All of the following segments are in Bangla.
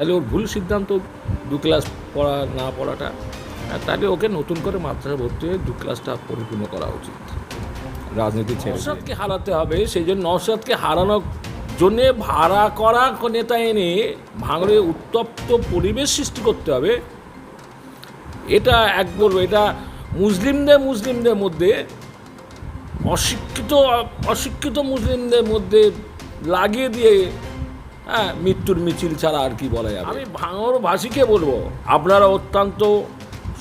তাহলে ওর ভুল সিদ্ধান্ত দু ক্লাস পড়া, না পড়াটা তাহলে ওকে নতুন করে মাদ্রাসা ভর্তি হয়ে দু ক্লাসটা পরিপূর্ণ করা উচিত। রাজনীতি নওশাদকে হারাতে হবে, সেই জন্য নওশাদকে হারানোর জন্যে ভাড়া করা নেতা এনে ভাঙড়ে উত্তপ্ত পরিবেশ সৃষ্টি করতে হবে। এটা এক বলব, এটা মুসলিমদের মুসলিমদের মধ্যে, অশিক্ষিত অশিক্ষিত মুসলিমদের মধ্যে লাগিয়ে দিয়ে হ্যাঁ মৃত্যুর মিছিল ছাড়া আর কি বলা যাবে? আমি ভাঙর ভাঙরভাষীকে বলব আপনারা অত্যন্ত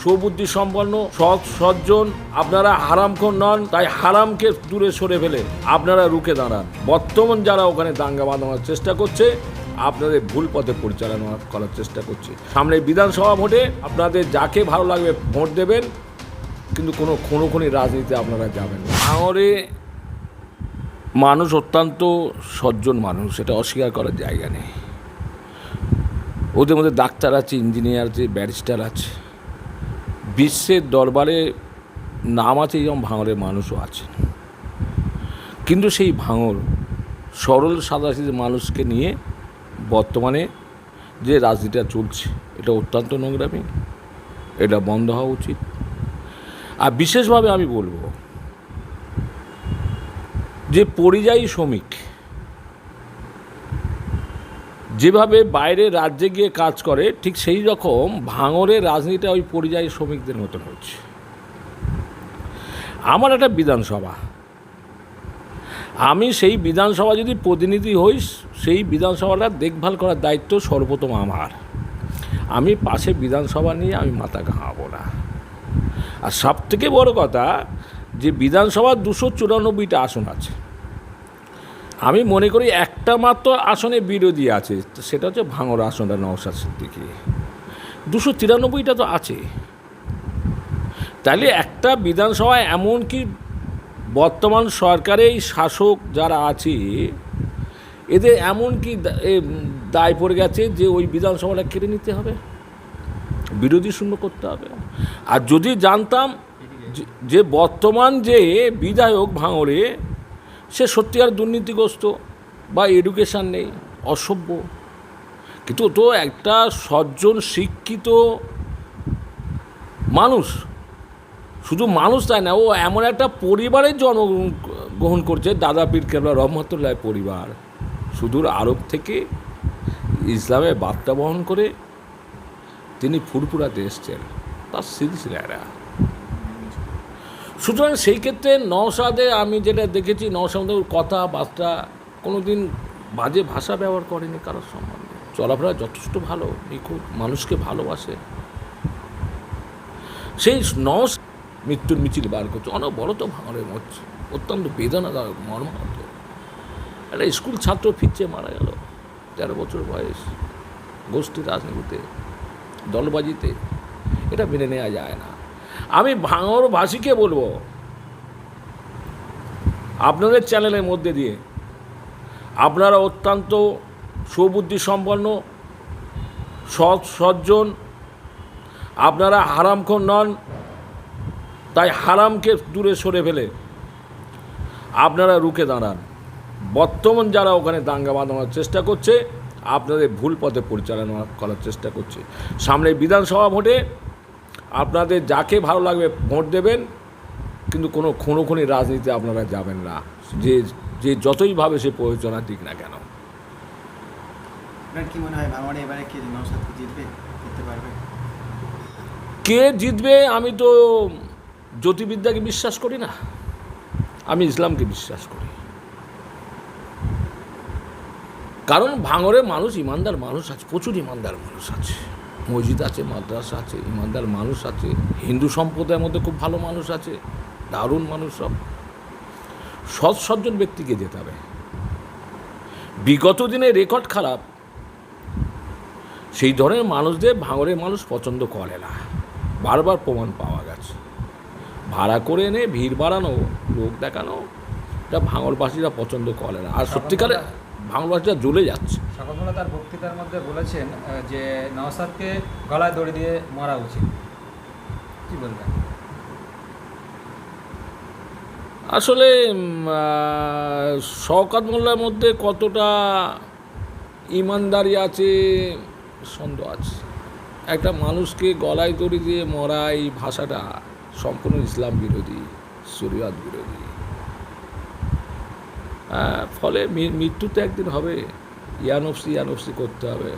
সুবুদ্ধি সম্পন্ন সৎ সজ্জন আপনারা হারামখোর নন তাই হারামকে দূরে সরে ফেলে আপনারা রুখে দাঁড়ান। বর্তমান যারা ওখানে দাঙ্গা বাঁধানোর চেষ্টা করছে আপনাদের ভুল পথে পরিচালনা করার চেষ্টা করছে। সামনে বিধানসভা ভোটে আপনাদের যাকে ভালো লাগবে ভোট দেবেন কিন্তু কোনো খুনোখুনি রাজনীতি আপনারা যাবেন না। ভাঙরে মানুষ অত্যন্ত সজ্জন মানুষ এটা অস্বীকার করার জায়গা নেই। ওদের মধ্যে ডাক্তার আছে, ইঞ্জিনিয়ার আছে, ব্যারিস্টার আছে। বিশ্বের দরবারে নাম আছে যেমন ভাঙরের মানুষও আছে। কিন্তু সেই ভাঙর সরল সাদাসিধে মানুষকে নিয়ে বর্তমানে যে রাজনীতিটা চলছে, এটা অত্যন্ত নোংরামি, এটা বন্ধ হওয়া উচিত। আর বিশেষভাবে আমি বলব যে পরিযায়ী শ্রমিক যেভাবে বাইরে রাজ্যে গিয়ে কাজ করে, ঠিক সেই রকম ভাঙরের রাজনীতিটা ওই পরিযায়ী শ্রমিকদের মতন হচ্ছে। আমার একটা বিধানসভা। আমি সেই বিধানসভা যদি প্রতিনিধি হই, সেই বিধানসভাটা দেখভাল করার দায়িত্ব সর্বপ্রথম আমার। আমি পাশে বিধানসভা নিয়ে আমি মাথা ঘামাবো না। আর সব থেকে বড় কথা যে বিধানসভার দুশো চুরানব্বইটা আসন আছে। আমি মনে করি একটা মাত্র আসনে বিরোধী আছে, সেটা হচ্ছে ভাঙর আসনটা নওশাদ সিদ্দিকি। দুশো তিরানব্বইটা তো আছে। তাহলে একটা বিধানসভায় এমন কি বর্তমান সরকারের এই শাসক যারা আছে, এদের এমন কি দায় পড়ে গেছে যে ওই বিধানসভাটা কেড়ে নিতে হবে? বিরোধী শূন্য করতে হবে। আর যদি জানতাম যে- বর্তমান যে বিধায়ক ভাঙড়ে, সে সত্যিকার দুর্নীতিগ্রস্ত বা এডুকেশান নেই, অসভ্য। কিন্তু তো একটা সজ্জন, শিক্ষিত মানুষ। শুধু মানুষ তাই না, ও এমন একটা পরিবারের জন্মগ্রহণ করছে, দাদা পীর কেবলা রহমতুল্লাহ পরিবার। সুদূর আরব থেকে ইসলামের বার্তা বহন করে তিনি ফুরফুরাতে এসছেন। তার সিলসিলারা সুতরাং সেই ক্ষেত্রে নওশাদে আমি যেটা দেখেছি নওশাদের কথাবার্তা কোনো দিন বাজে ভাষা ব্যবহার করেনি কারোর সম্বন্ধে। চলাফেরা যথেষ্ট ভালো, নিখুঁত, মানুষকে ভালোবাসে। সেই নস মৃত্যুর মিছিল বার করছে অনেক বড় তো ভাঙড়ের মরছে অত্যন্ত বেদনাদায়ক, মর্মাহত। একটা স্কুল ছাত্র ফিরছে, মারা গেল। তেরো বছর বয়স গোষ্ঠী রাজনীতিতে, দলবাজিতে। এটা মেনে নেওয়া যায় না। আমি ভাঙরভাষীকে বলব, আপনাদের চ্যানেলের মধ্যে দিয়ে, আপনারা অত্যন্ত সুবুদ্ধি সম্পন্ন সৎ সজ্জন, আপনারা হারামখোর নন, তাই হারামকে দূরে সরে ফেলে আপনারা রুখে দাঁড়ান। বর্তমান যারা ওখানে দাঙ্গা বাঁধানোর চেষ্টা করছে, আপনাদের ভুল পথে পরিচালনা করার চেষ্টা করছে। সামনে বিধানসভা ভোটে আপনাদের যাকে ভালো লাগবে ভোট দেবেন কিন্তু কোনো খুনোখুনি রাজনীতি আপনারা যাবেন না। যে যে যতইভাবে সে প্রয়োজনা দিক না কেন। কি জিতবে আমি তো জ্যোতির্বিদ্যাকে বিশ্বাস করি না। আমি ইসলামকে বিশ্বাস করি। কারণ ভাঙরে মানুষ ইমানদার মানুষ আছে প্রচুর ইমানদার মানুষ আছে। মসজিদ আছে মাদ্রাসা আছে ইমানদার মানুষ আছে হিন্দু সম্প্রদায়ের মধ্যে খুব ভালো মানুষ আছে দারুণ মানুষ সব। সৎ সজ্জন ব্যক্তিকে যেতে হবে। বিগত দিনে রেকর্ড খারাপ। সেই ধরনের মানুষদের ভাঙরের মানুষ পছন্দ করে না। বারবার প্রমাণ পাওয়া গেছে। ভাড়া করে এনে ভিড় বাড়ানো লোক দেখানো এটা ভাঙরবাসীরা পছন্দ করে না। আর সত্যিকারে ভাঙরবাসীরা জ্বলে যাচ্ছে। শকতমোল্লা তার বক্তৃতার মধ্যে বলেছেন যে নওসাদকে গলায় দড়ি দিয়ে মারা উচিত। কি বলবেন? আসলে শওকাত মোল্লার মধ্যে কতটা ইমানদারি আছে সন্দেহ আছে। একটা মানুষকে গলায় দড়ি দিয়ে মরা এই ভাষাটা সম্পূর্ণ ইসলাম বিরোধী শরিয়াত বিরোধী। ফলে মৃত্যু তো একদিন হবে। ইয়ানফসি ইয়ানফসি করতে হবে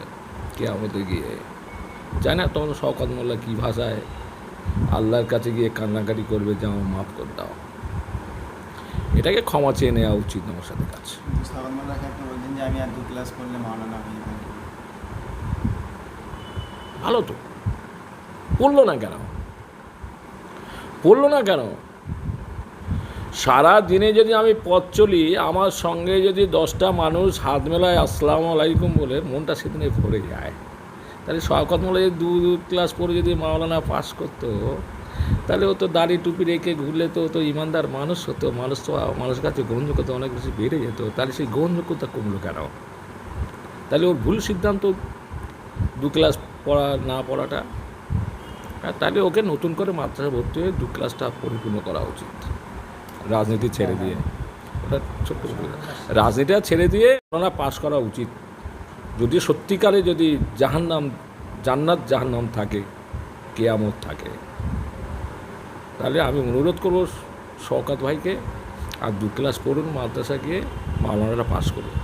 কে আমাদের গিয়ে। জানি না তখন শওকত মোল্লা কী ভাষায়। আল্লাহর কাছে গিয়ে কান্নাকাটি করবে যে আমার মাফ করে দাও। এটাকে ক্ষমা চেয়ে নেওয়া উচিত আমার সাথে কাছে ভালো তো। পড়ল না কেন? পড়ল না কেন? সারা দিনে যদি আমি পথ চলি, আমার সঙ্গে যদি দশটা মানুষ হাত মেলায় আসসালামু আলাইকুম বলে মনটা সেদিনে ভরে যায়। তাহলে শওকত মোল্লা যদি দু ক্লাস পরে যদি মাওলানা পাস করতো, তাহলে ও তো দাড়ি টুপি রেখে ঘুরলে তো তো ইমানদার মানুষ হতো, মানুষ তো মানুষের কাছে গ্রহণযোগ্যতা অনেক বেশি বেড়ে যেত, তাহলে সেই গ্রহণযোগ্যতা কমলো কেন? তাহলে ওর ভুল সিদ্ধান্ত দু ক্লাস পড়া, না পড়াটা? তাহলে ওকে নতুন করে মাদ্রাসা ভর্তি হয়ে দু ক্লাসটা পরিপূর্ণ করা উচিত। রাজনীতি ছেড়ে দিয়ে। ওটা ছোট্ট রাজনীতিটা ছেড়ে দিয়ে ওনারা পাশ করা উচিত। যদি সত্যিকারে যদি জাহান্নাম জান্নাত জাহান্নাম থাকে কেয়ামত থাকে তাহলে আমি অনুরোধ করব শওকাত ভাইকে আর দু ক্লাস পড়ুন মাদ্রাসা গিয়ে মাওলানারা পাশ করুন।